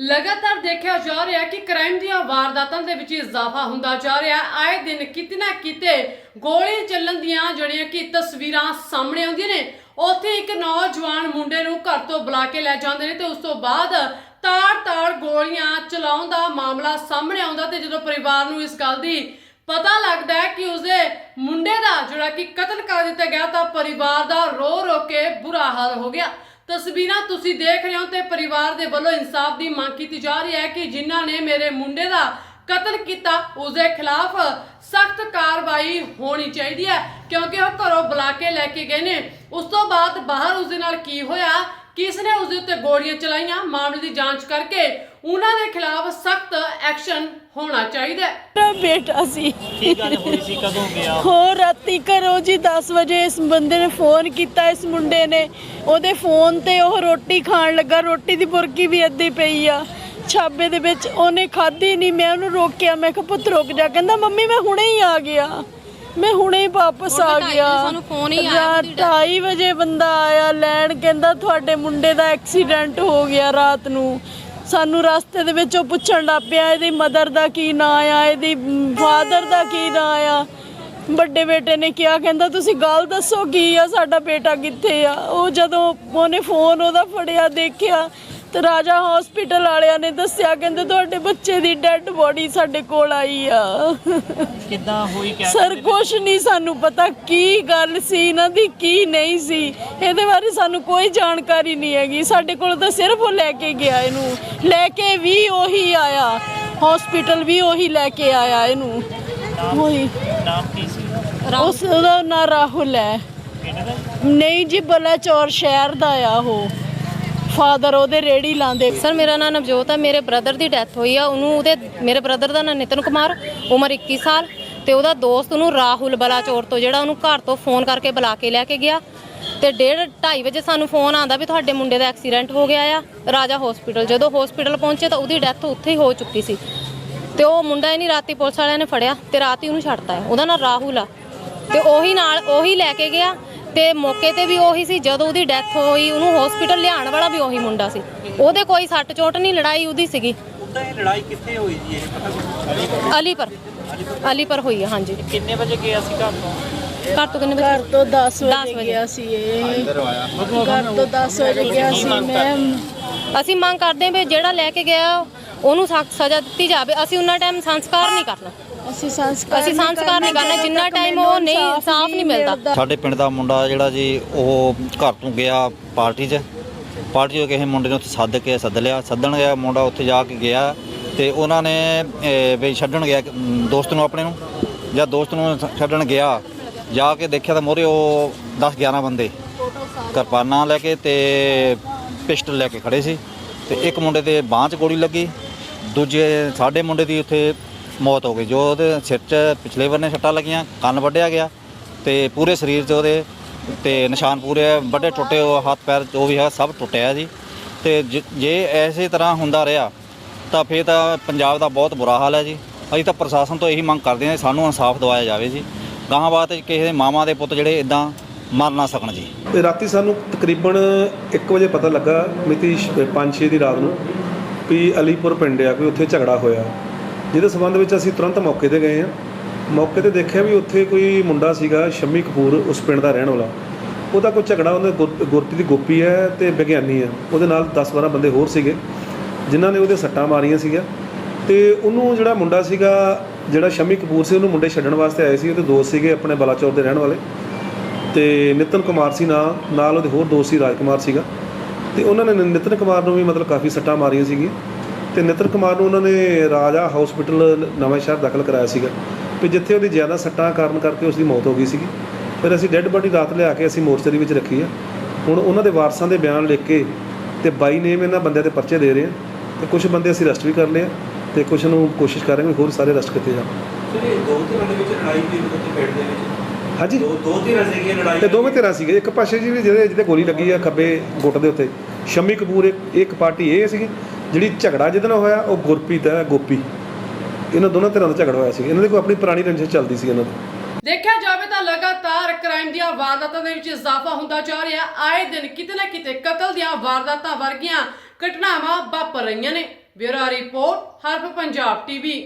ਲਗਾਤਾਰ ਦੇਖਿਆ ਜਾ ਰਿਹਾ ਕਿ ਕ੍ਰਾਈਮ ਦੀਆਂ ਵਾਰਦਾਤਾਂ ਦੇ ਵਿੱਚ ਇਜ਼ਾਫਾ ਹੁੰਦਾ ਜਾ ਰਿਹਾ। ਆਏ ਦਿਨ ਕਿਤੇ ਨਾ ਕਿਤੇ ਗੋਲੀ ਚੱਲਣ ਦੀਆਂ ਜਿਹੜੀਆਂ ਕਿ ਤਸਵੀਰਾਂ ਸਾਹਮਣੇ ਆਉਂਦੀਆਂ ਨੇ, ਉੱਥੇ ਇੱਕ ਨੌਜਵਾਨ ਮੁੰਡੇ ਨੂੰ ਘਰ ਤੋਂ ਬੁਲਾ ਕੇ ਲੈ ਜਾਂਦੇ ਨੇ ਤੇ ਉਸ ਤੋਂ ਬਾਅਦ ਤਾੜ-ਤਾੜ ਗੋਲੀਆਂ ਚਲਾਉਣ ਦਾ ਮਾਮਲਾ ਸਾਹਮਣੇ ਆਉਂਦਾ ਤੇ ਜਦੋਂ ਪਰਿਵਾਰ ਨੂੰ ਇਸ ਗੱਲ ਦੀ ਪਤਾ ਲੱਗਦਾ ਹੈ ਕਿ ਉਸਦੇ ਮੁੰਡੇ ਦਾ ਜਿਹੜਾ ਕਿ ਕਤਲ ਕਰ ਦਿੱਤਾ ਗਿਆ ਤਾਂ ਪਰਿਵਾਰ ਦਾ ਰੋ-ਰੋ ਕੇ ਬੁਰਾ ਹਾਲ ਹੋ ਗਿਆ। ਤਸਵੀਰਾਂ ਤੁਸੀਂ ਦੇਖ ਰਹੇ ਹੋ ਤੇ ਪਰਿਵਾਰ ਦੇ ਵੱਲੋਂ ਇਨਸਾਫ ਦੀ ਮੰਗ ਕੀਤੀ ਜਾ ਰਹੀ ਹੈ ਕਿ ਜਿਨ੍ਹਾਂ ਨੇ ਮੇਰੇ ਮੁੰਡੇ ਦਾ ਕਤਲ ਕੀਤਾ ਉਸ ਦੇ ਖਿਲਾਫ ਸਖਤ ਕਾਰਵਾਈ ਹੋਣੀ ਚਾਹੀਦੀ ਹੈ, ਕਿਉਂਕਿ ਉਹ ਘਰੋਂ ਬੁਲਾ ਕੇ ਲੈ ਕੇ ਗਏ ਨੇ। ਉਸ ਤੋਂ ਬਾਅਦ ਬਾਹਰ ਉਸ ਦੇ ਨਾਲ ਕੀ ਹੋਇਆ? ਕਿਸ ਨੇ ਉਸ ਦੇ ਉੱਤੇ ਗੋਲੀਆਂ ਚਲਾਈਆਂ? ਮਾਮਲੇ ਦੀ ਜਾਂਚ ਕਰਕੇ ਉਹਨਾਂ ਦੇ ਖਿਲਾਫ ਸਖਤ ਐਕਸ਼ਨ ਹੋਣਾ ਚਾਹੀਦਾ ਹੈ। ਮੇਰਾ ਬੇਟਾ ਸੀ। ਕੀ ਗੱਲ ਹੋਈ ਸੀ? ਕਦੋਂ ਗਿਆ? ਹੋ ਰਾਤੀ ਘਰੋਂ ਜੀ 10 ਵਜੇ ਇਸ ਬੰਦੇ ਨੇ ਫੋਨ ਕੀਤਾ ਇਸ ਮੁੰਡੇ ਨੇ। ਉਹਦੇ ਫੋਨ ਤੇ ਉਹ ਰੋਟੀ ਖਾਣ ਲੱਗਾ। ਰੋਟੀ ਦੀ ਬੁਰਕੀ ਵੀ ਅੱਧੀ ਪਈ ਆ। ਛਾਬੇ ਦੇ ਵਿੱਚ ਉਹਨੇ ਖਾਧੀ ਨਹੀਂ ਮੈਂ ਉਹਨੂੰ ਰੋਕਿਆ। ਮੈਂ ਕਿਹਾ ਪੁੱਤ ਰੁਕ ਜਾ। ਕਹਿੰਦਾ ਮੰਮੀ ਮੈਂ ਹੁਣੇ ਹੀ ਆ ਗਿਆ। ਮੈਂ ਹੁਣੇ ਹੀ ਵਾਪਸ ਆ ਗਿਆ। ਸਾਨੂੰ phone ਹੀ ਆਇਆ ਰਾਤ 2:30 ਵਜੇ ਬੰਦਾ ਆਇਆ। ਲੈਣ ਕਹਿੰਦਾ ਤੁਹਾਡੇ ਮੁੰਡੇ ਦਾ ਐਕਸੀਡੈਂਟ ਹੋ ਗਿਆ ਰਾਤ ਨੂੰ। ਸਾਨੂੰ ਰਸਤੇ ਦੇ ਵਿੱਚ ਉਹ ਪੁੱਛਣ ਲੱਗ ਪਿਆ, ਇਹਦੀ ਮਦਰ ਦਾ ਕੀ ਨਾਂ ਆ, ਇਹਦੀ ਫਾਦਰ ਦਾ ਕੀ ਨਾਂ ਆ। ਵੱਡੇ ਬੇਟੇ ਨੇ ਕਿਹਾ, ਕਹਿੰਦਾ, ਤੁਸੀਂ ਗੱਲ ਦੱਸੋ, ਕੀ ਆ, ਸਾਡਾ ਬੇਟਾ ਕਿੱਥੇ ਆ? ਉਹ ਜਦੋਂ ਉਹਨੇ ਫੋਨ ਉਹਦਾ ਫੜਿਆ, ਦੇਖਿਆ ਤੇ ਰਾਜਾ ਹਸਪੀਟਲ ਵਾਲਿਆਂ ਨੇ ਦੱਸਿਆ ਕਹਿੰਦੇ ਤੁਹਾਡੇ ਬੱਚੇ ਦੀ ਡੈੱਡ ਬੋਡੀ ਸਾਡੇ ਕੋਲ ਆਈ ਆ। ਕਿੱਦਾਂ ਹੋਈ ਕਿਆ ਸਰ ਕੁਛ ਨਹੀਂ ਸਾਨੂੰ ਪਤਾ ਕੀ ਗੱਲ ਸੀ ਇਹਨਾਂ ਦੀ ਕੀ ਨਹੀਂ ਸੀ। ਇਹਦੇ ਬਾਰੇ ਸਾਨੂੰ ਕੋਈ ਜਾਣਕਾਰੀ ਨਹੀਂ ਹੈਗੀ। ਸਾਡੇ ਕੋਲ ਤਾਂ ਸਿਰਫ ਉਹ ਲੈ ਕੇ ਗਿਆ ਇਹਨੂੰ। ਲੈ ਕੇ ਵੀ ਉਹੀ ਆਇਆ। ਹਸਪੀਟਲ ਵੀ ਉਹੀ ਲੈ ਕੇ ਆਇਆ ਇਹਨੂੰ। ਉਹੀ। ਨਾਮ ਕੀ ਸੀ? ਉਸ ਉਹਦਾ ਨਾਂ ਰਾਹੁਲ ਹੈ। ਦਾ? ਨਹੀਂ ਜੀ ਬਲਾਚੌਰ ਸ਼ਹਿਰ ਦਾ ਆ ਉਹ। ਫਾਦਰ ਉਹਦੇ ਰੇੜੀ ਲਾਉਂਦੇ ਸਰ, ਮੇਰਾ ਨਾਮ ਨਵਜੋਤ ਆ, ਮੇਰੇ ਬ੍ਰਦਰ ਦੀ ਡੈਥ ਹੋਈ ਆ। ਉਹਨੂੰ ਉਹਦੇ, ਮੇਰੇ ਬ੍ਰਦਰ ਦਾ ਨਾਮ ਨਿਤਨ ਕੁਮਾਰ, ਉਮਰ 21 ਸਾਲ। ਤੇ ਉਹਦਾ ਦੋਸਤ ਉਹਨੂੰ ਰਾਹੁਲ ਬਲਾਚੌਰ ਤੋਂ, ਜਿਹੜਾ ਉਹਨੂੰ ਘਰ ਤੋਂ ਫੋਨ ਕਰਕੇ ਬੁਲਾ ਕੇ ਲੈ ਕੇ ਗਿਆ। ਤੇ 1:30 2:30 ਵਜੇ ਸਾਨੂੰ ਫੋਨ ਆਂਦਾ ਵੀ ਤੁਹਾਡੇ ਮੁੰਡੇ ਦਾ ਐਕਸੀਡੈਂਟ ਹੋ ਗਿਆ ਆ, ਰਾਜਾ ਹਸਪੀਟਲ ਜਦੋਂ ਹਸਪੀਟਲ ਪਹੁੰਚੇ ਤਾਂ ਉਹਦੀ ਡੈਥ ਉੱਥੇ ਹੀ ਹੋ ਚੁੱਕੀ ਸੀ। ਤੇ ਉਹ ਮੁੰਡਾ ਹੀ ਨਹੀਂ, ਰਾਤੀ ਪੁਲਿਸ ਵਾਲਿਆਂ ਨੇ ਫੜਿਆ ਤੇ ਰਾਤ ਹੀ ਉਹਨੂੰ ਛੱਡਤਾ ਉਹਦਾ ਨਾਮ ਰਾਹੁਲ ਆ। ਤੇ ਉਹੀ ਨਾਲ, ਉਹੀ ਲੈ ਕੇ ਗਿਆ। ਤੇ ਮੌਕੇ ਤੇ ਵੀ ਉਹੀ ਸੀ ਜਦੋਂ ਉਹਦੀ ਡੈਥ ਹੋਈ ਉਹਨੂੰ ਹਸਪੀਟਲ ਲਿਆਉਣ ਵਾਲਾ ਵੀ ਉਹੀ ਮੁੰਡਾ ਸੀ। ਉਹਦੇ ਕੋਈ ਸੱਟ ਚੋਟ ਨਹੀਂ ਲੜਾਈ ਉਹਦੀ ਸੀਗੀ। ਉਹਦਾ ਇਹ ਲੜਾਈ ਕਿੱਥੇ ਹੋਈ ਜੀ ਇਹ ਪਤਾ ਕੁਛ? ਅਲੀਪੁਰ। ਅਲੀਪੁਰ ਹੋਈ ਹੈ ਹਾਂਜੀ। ਕਿੰਨੇ ਵਜੇ ਗਿਆ ਸੀ ਘਰ ਤੋਂ? ਘਰ ਤੋਂ ਕਿੰਨੇ ਘਰ ਵਜੇ ਤੋਂ 10 ਦਸ ਵਜੇ ਵਜੇ। ਗਿਆ ਸੀ ਇਹ। ਘਰ ਤੋਂ 10 ਵਜੇ ਗਿਆ ਸੀ ਮੈਂ ਅਸੀਂ ਮੰਗ ਕਰਦੇ ਹਾਂ ਵੀ ਜਿਹੜਾ ਲੈ ਕੇ ਗਿਆ ਉਹਨੂੰ ਸਖਤ ਸਜ਼ਾ ਦਿੱਤੀ ਜਾਵੇ। ਅਸੀਂ ਉਹਨਾਂ ਟਾਈਮ ਸੰਸਕਾਰ ਨਹੀਂ ਕਰਨਾ। ਅਸੀਂ ਸੰਸਕਾਰ ਅਸੀਂ ਸੰਸਕਾਰ ਨਹੀਂ ਕਰਨਾ ਜਿੰਨਾ ਟਾਈਮ ਉਹ ਨਹੀਂ ਇਨਸਾਫ ਨਹੀਂ ਮਿਲਦਾ। ਸਾਡੇ ਪਿੰਡ ਦਾ ਮੁੰਡਾ ਜਿਹੜਾ ਜੀ ਉਹ ਘਰ ਤੋਂ ਗਿਆ ਪਾਰਟੀ 'ਚ। ਪਾਰਟੀ 'ਚ ਕਿਸੇ ਮੁੰਡੇ ਨੂੰ ਉੱਥੇ ਸੱਦ ਕੇ ਸੱਦ ਲਿਆ ਸੱਦਣ ਗਿਆ ਮੁੰਡਾ ਉੱਥੇ ਜਾ ਕੇ ਗਿਆ ਤੇ ਉਹਨਾਂ ਨੇ ਵੀ ਛੱਡਣ ਗਿਆ ਦੋਸਤ ਨੂੰ ਆਪਣੇ ਨੂੰ। ਜਾਂ ਦੋਸਤ ਨੂੰ ਛੱਡਣ ਗਿਆ ਜਾ ਕੇ ਦੇਖਿਆ ਤਾਂ ਮੋਰੇ ਉਹ 10 11 ਬੰਦੇ ਕਿਰਪਾਨਾਂ ਲੈ ਕੇ ਤੇ ਪਿਸਟਲ ਲੈ ਕੇ ਖੜੇ ਸੀ। ਤੇ ਇੱਕ ਮੁੰਡੇ ਦੇ ਬਾਂਹ 'ਚ ਗੋਲੀ ਲੱਗੀ ਦੂਜੇ ਸਾਡੇ ਮੁੰਡੇ ਦੀ ਉੱਥੇ ਮੌਤ ਹੋ ਗਈ। ਜੋ ਉਹਦੇ ਸਿਰ 'ਚ ਪਿਛਲੇ ਬੰਨੇ ਸੱਟਾਂ ਲੱਗੀਆਂ ਕੰਨ ਵੱਢਿਆ ਗਿਆ ਤੇ ਪੂਰੇ ਸਰੀਰ 'ਚ ਉਹਦੇ ਤੇ ਨਿਸ਼ਾਨ ਪੂਰੇ ਆ, ਵੱਡੇ ਟੁੱਟੇ ਉਹ ਹੱਥ ਪੈਰ ਜੋ ਵੀ ਹੈ ਸਭ ਟੁੱਟਿਆ ਜੀ। ਤੇ ਜ- ਜੇ ਐਸੇ ਤਰ੍ਹਾਂ ਹੁੰਦਾ ਰਿਹਾ ਤਾਂ ਫਿਰ ਤਾਂ ਪੰਜਾਬ ਦਾ ਬਹੁਤ ਬੁਰਾ ਹਾਲ ਹੈ ਜੀ। ਅਸੀਂ ਤਾਂ ਪ੍ਰਸ਼ਾਸਨ ਤੋਂ ਇਹੀ ਮੰਗ ਕਰਦੇ ਹਾਂ ਸਾਨੂੰ ਇਨਸਾਫ ਦਿਵਾਇਆ ਜਾਵੇ ਜੀ। ਗਾਹਾਂ ਬਾਤ ਕਿਸੇ ਦੇ ਮਾਮਾ ਦੇ ਪੁੱਤ ਜਿਹੜੇ ਇਦਾਂ ਮਰ ਨਾ ਸਕਣ ਜੀ। ਤੇ ਰਾਤੀ ਸਾਨੂੰ ਤਕਰੀਬਨ 1 ਵਜੇ ਪਤਾ ਲੱਗਾ ਮਿਤੀ 5-6 ਦੀ ਰਾਤ ਨੂੰ ਵੀ ਅਲੀਪੁਰ ਪਿੰਡ ਆ ਕੋਈ ਉੱਥੇ ਝਗੜਾ ਹੋਇਆ। ਜਿਹਦੇ ਸਬੰਧ ਵਿੱਚ ਅਸੀਂ ਤੁਰੰਤ ਮੌਕੇ ਤੇ ਗਏ ਆ ਮੌਕੇ ਤੇ ਦੇਖਿਆ ਵੀ ਉੱਥੇ ਕੋਈ ਮੁੰਡਾ ਸੀਗਾ, ਸ਼ਮੀ ਕਪੂਰ, ਉਸ ਪਿੰਡ ਦਾ ਰਹਿਣ ਵਾਲਾ। ਉਹਦਾ ਕੋਈ ਝਗੜਾ ਉਹਦੇ ਗੁਰ- ਗੁਰਪ੍ਰੀਤ ਦੀ ਗੋਪੀ ਹੈ ਤੇ ਵਿਗਿਆਨੀ ਹੈ। ਉਹਦੇ ਨਾਲ 10-12 ਬੰਦੇ ਹੋਰ ਸੀਗੇ, ਜਿਨ੍ਹਾਂ ਨੇ ਉਹਦੇ ਸੱਟਾਂ ਮਾਰੀਆਂ ਸੀਗੀਆਂ। ਤੇ ਉਹਨੂੰ ਜਿਹੜਾ ਮੁੰਡਾ ਸੀਗਾ, ਜਿਹੜਾ ਸ਼ਮੀ ਕਪੂਰ ਸੀ, ਉਹਨੂੰ ਮੁੰਡੇ ਛੱਡਣ ਵਾਸਤੇ ਆਏ ਸੀ। ਉਹਦੇ ਦੋਸਤ ਸੀਗੇ, ਆਪਣੇ ਬਲਾਚੌਰ ਦੇ ਰਹਿਣ ਵਾਲੇ। ਤੇ ਨਿਤਨ ਕੁਮਾਰ ਸੀ ਨਾਲ ਨਾਲ ਉਹਦੇ ਹੋਰ ਦੋਸਤ ਸੀ ਰਾਜ ਕੁਮਾਰ ਸੀਗਾ। ਤੇ ਉਹਨਾਂ ਨੇ ਨਿਤਨ ਕੁਮਾਰ ਨੂੰ ਵੀ ਮਤਲਬ ਕਾਫੀ ਸੱਟਾਂ ਮਾਰੀਆਂ ਸੀਗੀਆਂ। ਤੇ ਨਿਤਨ ਕੁਮਾਰ ਨੂੰ ਉਹਨਾਂ ਨੇ ਰਾਜਾ ਹਸਪੀਟਲ ਨਵਾਂ ਸ਼ਹਿਰ ਦਾਖਲ ਕਰਾਇਆ ਸੀਗਾ ਤੇ ਜਿੱਥੇ ਉਹਦੀ ਜ਼ਿਆਦਾ ਸੱਟਾਂ ਕਾਰਨ ਕਰਕੇ ਉਸ ਦੀ ਮੌਤ ਹੋ ਗਈ ਸੀਗੀ। ਫਿਰ ਅਸੀਂ ਡੈੱਡ ਬੋਡੀ ਰਾਤ ਲਿਆ ਕੇ ਅਸੀਂ ਮੋਰਚਰੀ ਵਿੱਚ ਰੱਖੀ ਆ। ਹੁਣ ਉਹਨਾਂ ਦੇ ਵਾਰਸਾਂ ਦੇ ਬਿਆਨ ਲਿਖ ਕੇ ਤੇ ਬਾਈ ਨੇਮ ਇਹਨਾਂ ਬੰਦਿਆਂ ਦੇ ਪਰਚੇ ਦੇ ਰਹੇ ਆ ਤੇ ਕੁਝ ਬੰਦੇ ਅਸੀਂ ਅਰੈਸਟ ਵੀ ਕਰ ਲਏ ਆ ਤੇ ਕੁਝ ਨੂੰ ਕੋਸ਼ਿਸ਼ ਕਰ ਰਹੇ ਹਾਂ ਵੀ ਹੋਰ ਸਾਰੇ ਅਰੈਸਟ ਕੀਤੇ ਜਾਣ। ਜਿਹੜੇ ਦੋ ਧਿਰਾਂ ਦੇ ਵਿੱਚ ਲੜਾਈ ਹੋਈ ਉੱਥੇ ਪਿੰਡ ਦੇ ਵਿੱਚ? ਹਾਂਜੀ। ਦੋ ਦੋ ਧਿਰਾਂ ਸੀਗੀਆਂ ਲੜਾਈ ਤੇ ਦੋਵੇਂ ਧਿਰਾਂ ਸੀਗੇ। ਇੱਕ ਪਾਸੇ ਜੀ ਵੀ ਜਿਹਦੇ ਜਿਹਦੇ ਗੋਲੀ ਲੱਗੀ ਆ ਖੱਬੇ ਗੁੱਟ ਦੇ ਉੱਤੇ ਸ਼ਮੀ ਕਪੂਰ ਇੱਕ ਇੱਕ ਪਾਰਟੀ ਇਹ ਸੀਗੀ ਜਿਹੜੀ ਝਗੜਾ ਜਿਹਦੇ ਨਾਲ ਹੋਇਆ, ਉਹ ਗੁਰਪ੍ਰੀਤ ਹੈ, ਗੋਪੀ। ਇਹਨਾਂ ਦੋਨਾਂ ਧਿਰਾਂ ਦਾ ਝਗੜਾ ਹੋਇਆ ਸੀ। ਇਹਨਾਂ ਦੀ ਕੋਈ ਆਪਣੀ ਪੁਰਾਣੀ ਰੰਜਿਸ਼ ਚੱਲਦੀ ਸੀ ਇਹਨਾਂ ਦੀ। ਦੇਖਿਆ ਜਾਵੇ ਤਾਂ ਲਗਾਤਾਰ ਕ੍ਰਾਈਮ ਦੀਆਂ ਵਾਰਦਾਤਾਂ ਦੇ ਵਿੱਚ ਇਜ਼ਾਫਾ ਹੁੰਦਾ ਜਾ ਰਿਹਾ। ਆਏ ਦਿਨ ਕਿਤੇ ਨਾ ਕਿਤੇ ਕਤਲ ਦੀਆਂ ਵਾਰਦਾਤਾਂ ਵਰਗੀਆਂ ਘਟਨਾਵਾਂ ਵਾਪਰ ਰਹੀਆਂ ਨੇ। ਬਿਊਰੋ ਰਿਪੋਰਟ ਹਰਪ ਪੰਜਾਬ ਟੀਵੀ।